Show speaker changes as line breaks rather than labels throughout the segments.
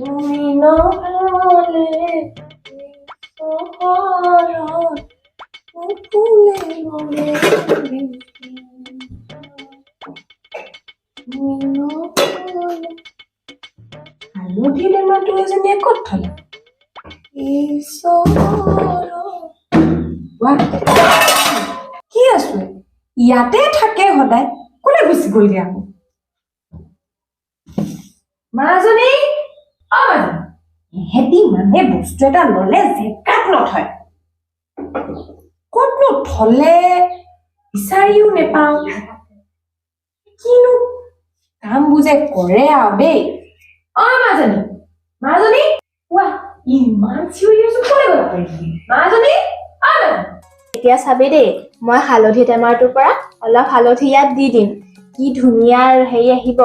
তুমি না হলে হ্যালো ঢিলে না টুয়েজে নিয়ে কি আছো? ইয়াতে থাকে সদায়। কোনে গুচি গলগে আকৌ? মাজনী এহেঁতি মানে বস্তু এটা ললে জেগাত নথয়? ক'তনো থলে? বিচাৰিও নেপাওঁ। কিনো কামবোৰ যে কৰে আৰু দেই। অ মাজনী মাজনী? কোৱা ইমান চিঞৰি আছো কোনে গ'ল মাজনী?
এতিয়া চাবি দেই মই হালধি টেমাৰটোৰ পৰা অলপ হালধি ইয়াত দি দিম। কি ধুনীয়া হেৰি আহিব।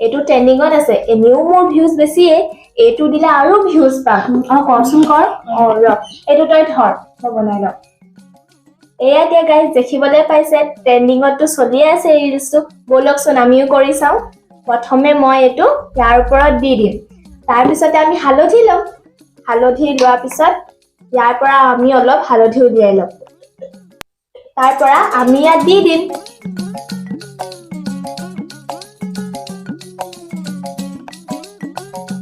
এইটো ট্ৰেণ্ডিঙত আছে এনেও মোৰ ভিউজ বেছিয়ে। এইটো দিলে আৰু ভিউজ পাম
অ কৰচোন কৰ।
অ, ৰ। এইটো তই ধৰ। মই বনাই লওঁ। এয়া এতিয়া গাইজ দেখিবলৈ পাইছে। ট্ৰেণ্ডিঙততো চলিয়ে আছে এই ৰিলচটো ব'লকচোন আমিও কৰি চাওঁ। প্ৰথমে মই এইটো ইয়াৰ ওপৰত দি দিম। তাৰপিছতে আমি হালধি ল'ম। হালধি লোৱাৰ পিছত ইয়াৰ পৰা আমি অলপ হালধি উলিয়াই ল'ম। তাৰ পৰা আমি ইয়াত দি দিম।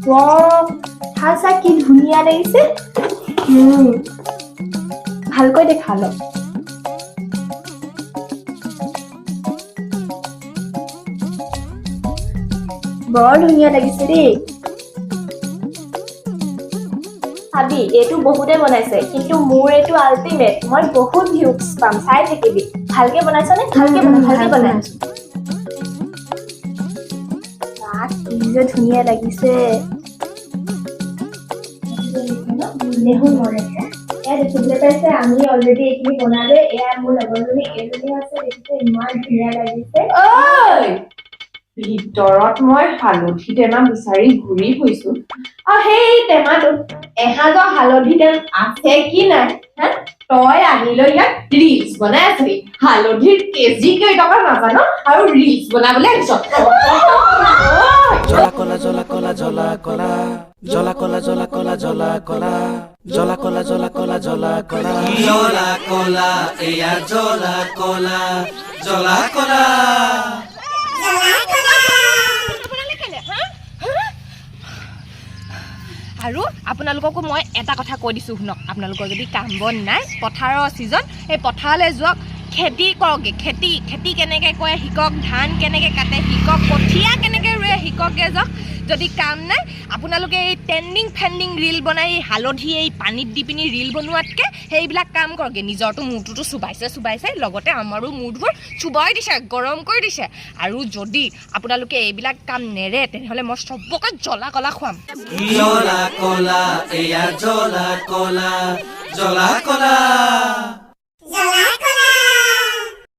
ৱাও, চা চা কি ধুনীয়া লাগিছে। ভালকৈ দেখা লওক বৰ ধুনীয়া লাগিছে দেই। চাবি এইটো বহুতে বনাইছে কিন্তু মোৰ এইটো আল্টিমেট মই বহুত ভিউজ পাম চাই থাকিবি। ভালকে বনাইছনে? ভালকে বনা ভালকে বনাই। যে ধুনীয়া লাগিছে নেহুৰ বনাইছে এয়া দেখিবলৈ পাইছে আমি অলৰেডি এইখিনি বনালে এয়া মোৰ লগৰজনী এইজনী আছে দেখিছে ইমান ধুনীয়া লাগিছে
ভিতৰত মই হালধি টেমা বিচাৰি ঘূৰি ফুৰিছো। আৰু সেই টেমাটোত এসাঁজৰ হালধি টেম আছে কি নাই? হা? তই আনি লৈ ইয়াত ৰিলচ বনাই আছিলি হালধিৰ কেজি কেইটকা নাজানো আৰু ৰিলচ বনাবলৈ আহিছ
জলা কলা জলা কলা জলা কলা। জলা কলা জলা কলা জলা কলা। জলা কলা জলা কলা জলা কলা। জলা কলা এয়া জলা কলা জলা কলা।
আৰু আপোনালোককো মই এটা কথা কৈ দিছোঁ শুনক। আপোনালোকৰ যদি কাম বন নাই পথাৰৰ ছিজন সেই পথাৰলৈ যাওক খেতি কৰকগৈ খেতি খেতি কেনেকৈ কৰে শিকক ধান কেনেকৈ কাটে শিকক কঠীয়া কেনেকৈ ৰুৱে যদি কাম নাই, আপোনালোকে এই ট্ৰেণ্ডিং ফেণ্ডিং ৰিল বনাই, হালধি এই পানীত দি পিনি ৰিল বনোৱাতকৈ সেইবিলাক কাম কৰকগৈ। নিজৰটো মূৰটোতো চুবাইছে চুবাইছে, লগতে আমাৰো মূৰবোৰ চুবাই দিছে, গৰম কৰি দিছে। আৰু যদি আপোনালোকে এইবিলাক কাম নেৰে, তেনেহ'লে মই চবকে জ্বলা কলা খুৱাম।
জলা কলা জলা কলা জলা কলা।